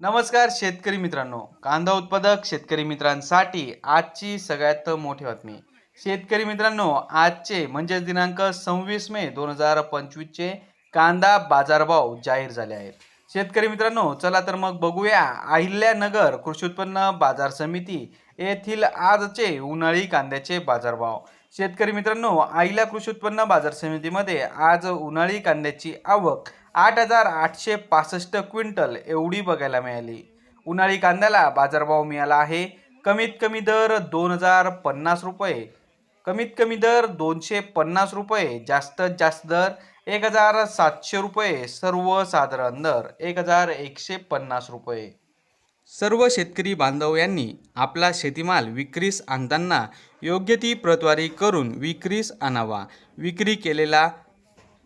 नमस्कार शेतकरी मित्रांनो. कांदा उत्पादक शेतकरी मित्रांसाठी आजची सगळ्यात मोठी बातमी. शेतकरी मित्रांनो आजचे म्हणजेच दिनांक सव्वीस मे दोन हजार पंचवीसचे कांदा बाजारभाव जाहीर झाले आहेत. शेतकरी मित्रांनो चला तर मग बघूया अहिल्यानगर कृषी उत्पन्न बाजार समिती येथील आजचे उन्हाळी कांद्याचे बाजारभाव. शेतकरी मित्रांनो अहिल्या कृषी उत्पन्न बाजार समितीमध्ये आज उन्हाळी कांद्याची आवक आठ हजार आठशे पासष्ट क्विंटल एवढी बघायला मिळाली. उन्हाळी कांद्याला बाजारभाव मिळाला आहे. कमीत कमी दर दोन हजार पन्नास रुपये. कमीत कमी दर दोनशे पन्नास रुपये. जास्तीत जास्त दर एक हजार सातशे रुपये. सर्वसाधारण दर एक हजार एकशे पन्नास रुपये. सर्व शेतकरी बांधव यांनी आपला शेतीमाल विक्रीस आणताना योग्य ती प्रतवारी करून विक्रीस आणावा. विक्री केलेला